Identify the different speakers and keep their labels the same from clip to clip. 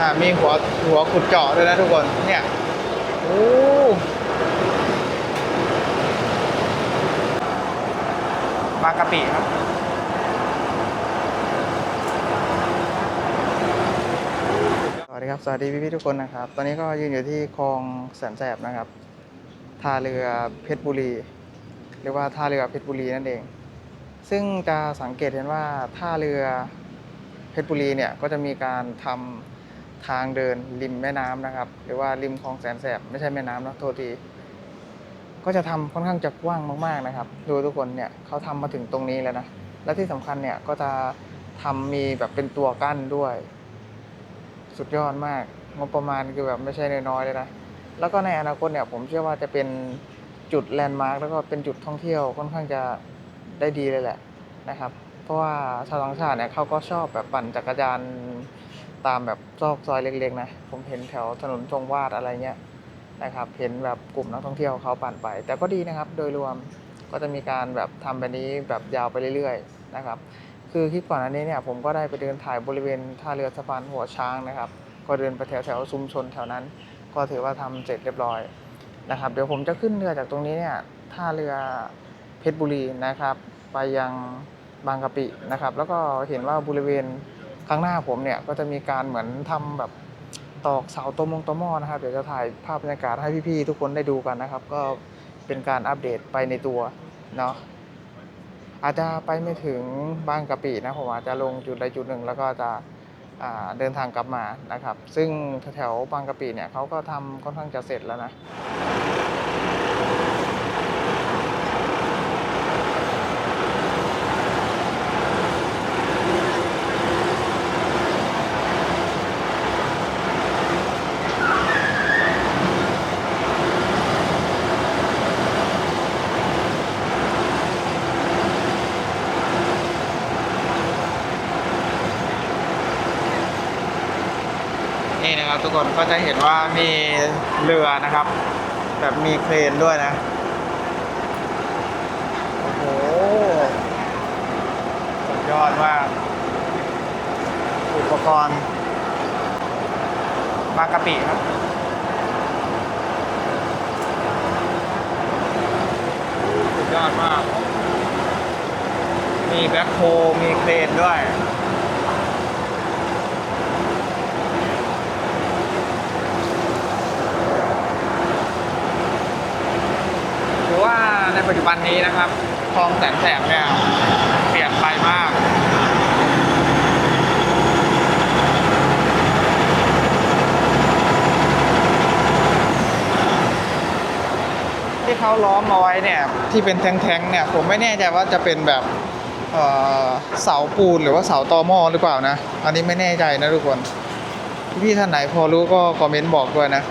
Speaker 1: อ่ามีหัวหัวขุดเจาะด้วยนะทุกคนเนี่ยโอ้บางกะปิครับสวัสดีครับ สวัสดีพี่ๆทุกคนนะครับ ตอนนี้ก็ยืนอยู่ที่คลองแสนแสบนะครับท่าเรือเพชรบุรี หรือว่าท่าเรือเพชรบุรีนั่นเอง ซึ่งจะสังเกตเห็นว่าท่าเรือเพชรบุรีเนี่ยก็จะมีการทำ ทางเดินริมแม่น้ำนะครับ หรือว่าริมคลองแสนแสบไม่ใช่แม่น้ำนะโทษที ก็จะทำค่อนข้างจะกว้างมากๆนะครับ ดูทุกคนเนี่ยเขาทำมาถึงตรงนี้แล้วนะ และที่สำคัญเนี่ยก็จะทำมีแบบเป็นตัวกั้นด้วย สุดยอดมาก งบประมาณคือแบบไม่ใช่น้อยๆเลยนะ แล้วก็ในอนาคตเนี่ยผมเชื่อว่าจะเป็นจุดแลนด์มาร์คแล้วก็เป็นจุดท่องเที่ยวค่อนข้างจะได้ดีเลยแหละนะครับ เพราะว่าชาวต่างชาติเนี่ยเขาก็ชอบแบบปั่นจักรยาน ตามแบบซอกซอยเล็กๆนะผมเห็นแถวถนนชงวาดอะไรเงี้ยนะครับเห็นแบบกลุ่มนักท่องเที่ยวเขาปั่นไป แต่ก็ดีนะครับโดยรวมก็จะมีการแบบทำแบบนี้แบบยาวไปเรื่อยๆนะครับคือคลิปก่อนอันนี้เนี่ยผมก็ได้ไปเดินถ่ายบริเวณท่าเรือสะพานหัวช้างนะครับ ก็เดินไปแถวแถวๆชุมชนแถวนั้น ก็ถือว่าทำเสร็จเรียบร้อยนะครับเดี๋ยวผมจะขึ้นเรือจากตรงนี้เนี่ยท่าเรือเพชรบุรีนะครับ ไปยังบางกะปินะครับ แล้วก็เห็นว่าบริเวณ ข้างหน้าผมเนี่ยก็จะมีการเหมือนทำแบบตอกเสาตวมงตวมอนะครับ เดี๋ยวจะถ่ายภาพบรรยากาศให้พี่ๆทุกคนได้ดูกันนะครับ ก็เป็นการอัปเดตไปในตัวเนาะอาจจะไปไม่ถึงบางกะปินะผมอาจจะลงจุดใดจุดหนึ่งแล้วก็จะเดินทางกลับมานะครับ ซึ่งแถวบางกะปิเนี่ยเขาก็ทำค่อนข้างจะเสร็จแล้วนะ นะครับทุกคนก็จะเห็นว่ามีเรือนะครับ แบบมีเครนด้วยนะ โอ้โหสุดยอดมากอุปกรณ์บางกะปิครับสุดยอดมาก มีแบ็คโฮมีเครนด้วย ถือว่าใน ปัจจุบันนี้นะครับคลองแสนแสบเนี่ยเปลี่ยนไปมาก ที่เขาล้อมเอาไว้เนี่ยที่เป็นแท้งๆเนี่ยผมไม่แน่ใจว่าจะเป็นแบบเสาปูนหรือว่าเสาตอมอหรือเปล่านะ อันนี้ไม่แน่ใจนะทุกคน พี่ท่านไหนพอรู้ก็คอมเมนต์บอกด้วยนะ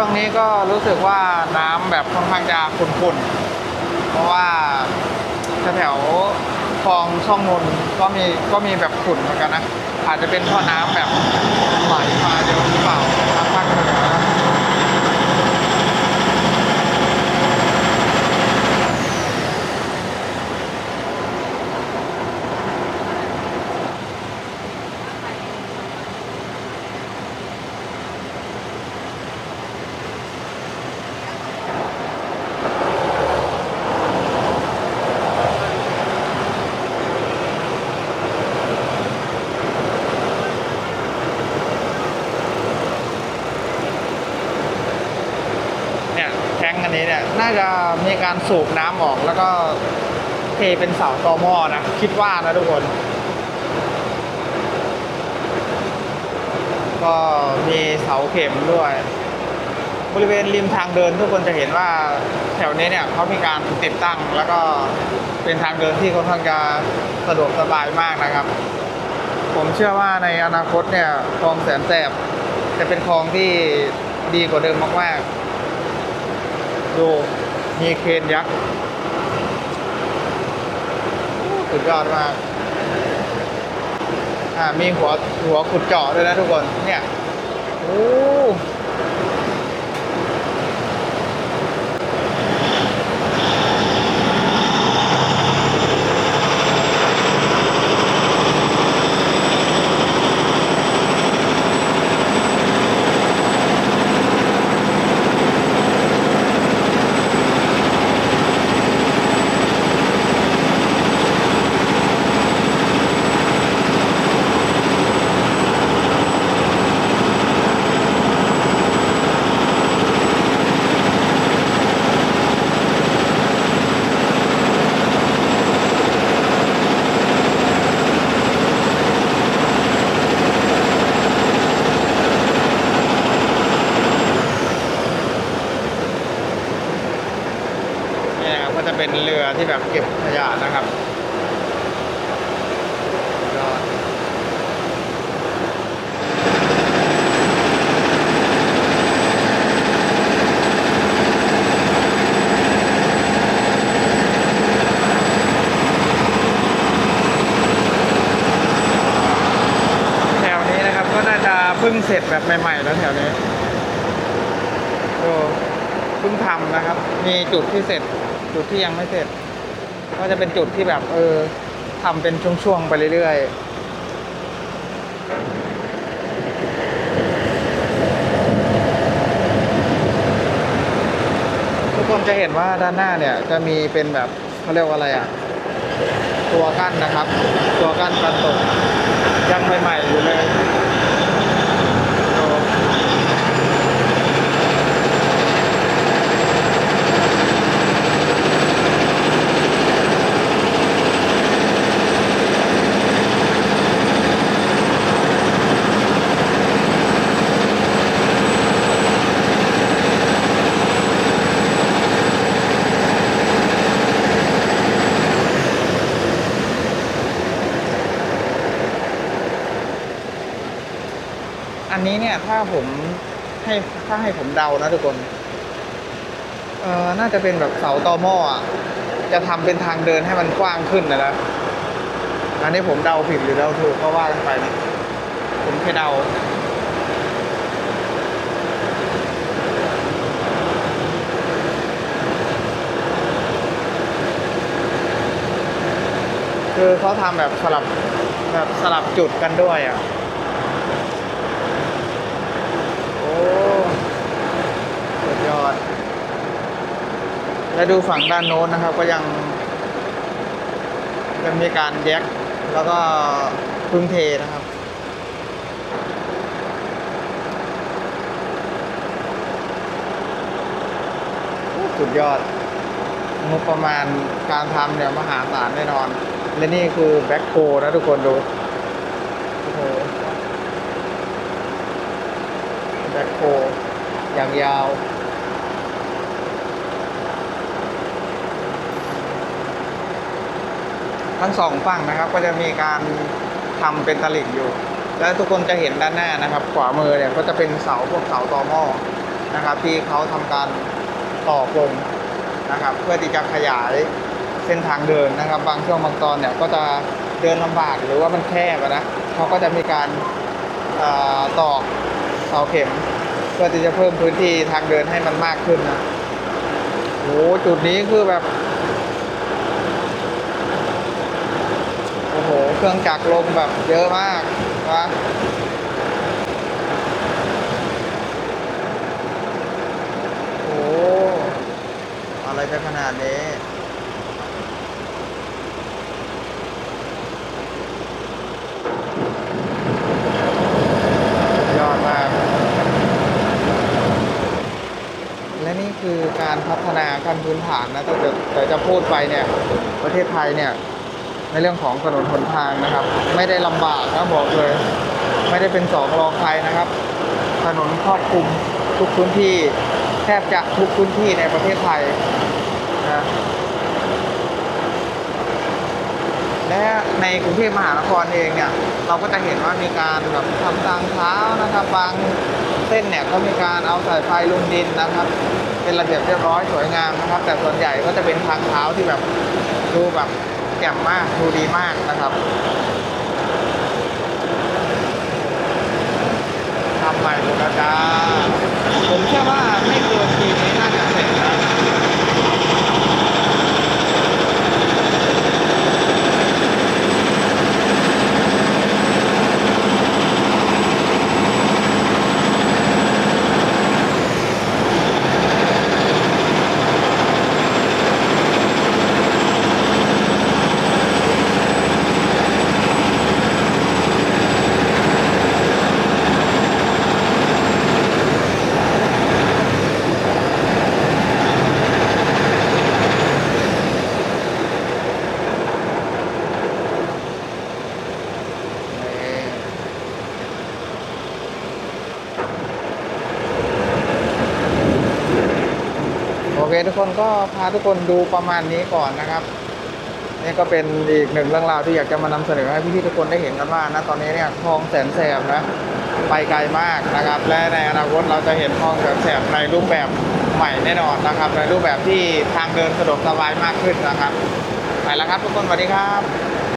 Speaker 1: ช่วงนี้ก็รู้สึกว่าน้ำแบบค่อนข้างจะขุ่นๆ เพราะว่าแถวๆคลองช่องนนก็มีก็มีแบบขุ่นเหมือนกันนะ อาจจะเป็นเพราะน้ำแบบไหลมาเยอะหรือเปล่าครับนือนะ เนี่ยแทงอั น่าจะมีการสูบน้ำออกแล้วก็เทเป็นเสาตอหม้อนะ คิดว่านะทุกคน ก็มีเสาเข็มด้วย บริเวณริมทางเดินทุกคนจะเห็นว่าแถวนี้เนี่ยเขามีการติดตั้งแล้วก็เป็นทางเดินที่ค่อนข้างจะสะดวกสบายมากนะครับ ผมเชื่อว่าในอนาคตเนี่ยคลองแสนแสบจะเป็นคลองที่ดีกว่าเดิมมากๆ ดู มีเคนยักษ์สุดยอดมากอ่ามีหัวหัวขุดเจาะด้วยนะทุกคน เนี่ย โอ้ จะเป็นเรือที่แบบเก็บขยะนะครับยอดแถวนี้นะครับก็น่าจะเพิ่งเสร็จแบบใหม่ๆแล้วแถวนี้ดูเพิ่งทำนะครับ มีจุดที่เสร็จ จุดที่ยังไม่เสร็จ ก็จะเป็นจุดที่แบบเออทำเป็นช่วงๆไปเรื่อยๆทุกคนจะเห็นว่าด้านหน้าเนี่ยจะมีเป็นแบบเขาเรียกว่าอะไรอะ ตัวกั้นนะครับ ตัวกั้นกันตกยังใหม่ๆอยู่เลย อันนี้เนี่ยถ้าผมให้ถ้าให้ผมเดานะทุกคน เออน่าจะเป็นแบบเสาตอหม้ออะ จะทำเป็นทางเดินให้มันกว้างขึ้นนะนะอันนี้ผมเดาผิดหรือเดาถูกก็ว่ากันไปนะผมแค่เดาคือเขาทำแบบสลับแบบสลับจุดกันด้วยอะ โอ้สุดยอด และดูฝั่งด้านโน้นนะครับ ก็ยังยังมีการแยกแล้วก็พึ่งเทนะครับสุดยอดงบประมาณการทำเนี่ยมหาศาลแน่นอน และนี่คือแบ็คโคนะทุกคนดูโอ้โหแบ็คโคอย่างยาว ทั้งสองฝั่งนะครับ ก็จะมีการทำเป็นตลิ่งอยู่ แล้วทุกคนจะเห็นด้านหน้านะครับ ขวามือเนี่ยก็จะเป็นเสาพวกเสาตอหม้อนะครับ ที่เขาทำการต่อลงนะครับ เพื่อที่จะขยายเส้นทางเดินนะครับ บางช่วงบางตอนเนี่ยก็จะเดินลำบากหรือว่ามันแคบนะเขาก็จะมีการตอกเสาเข็ม เพื่อที่จะเพิ่มพื้นที่ทางเดินให้มันมากขึ้นนะโอ้โหจุดนี้คือแบบ โอ้โหเครื่องจักรลมแบบเยอะมากนะโอ้โหอะไรจะขนาดนี้ยอดมาก และนี่คือการพัฒนาขั้นพื้นฐานนะแต่จะแต่จะพูดไปเนี่ย ประเทศไทยเนี่ย ในเรื่องของถนนหนทางนะครับ ไม่ได้ลำบากนะบอกเลย ไม่ได้เป็นสองรองใครนะครับ ถนนครอบคลุมทุกพื้นที่ แทบจะทุกพื้นที่ในประเทศไทยนะและในกรุงเทพมหานครเองเนี่ยเราก็จะเห็นว่ามีการแบบทำทางเท้านะครับบางเส้นเนี่ยก็มีการเอาสายไฟลงดินนะครับ เป็นระเบียบเรียบร้อยสวยงามนะครับ แต่ส่วนใหญ่ก็จะเป็นทางเท้าที่แบบดูแบบ แจ่มมากดูดีมากนะครับทำใหม่หมดแล้วจ้าผมเชื่อว่าไม่เกินปีนี้น่าจะเสร็จนะ โอ เคทุกคนก็พาทุกคนดูประมาณนี้ก่อนนะครับนี่ก็เป็นอีกหนึ่งเรื่องราวที่อยากจะมานำเสนอให้พี่ๆทุกคนได้เห็นกันว่านะตอนนี้เนี่ยคลองแสนแสบนะไปไกลมากนะครับ และในอนาคตเราจะเห็นคลองแสนแสบในรูปแบบใหม่แน่นอนนะครับ ในรูปแบบที่ทางเดินสะดวกสบายมากขึ้นนะครับไปแล้วครับทุกคนสวัสดีครับ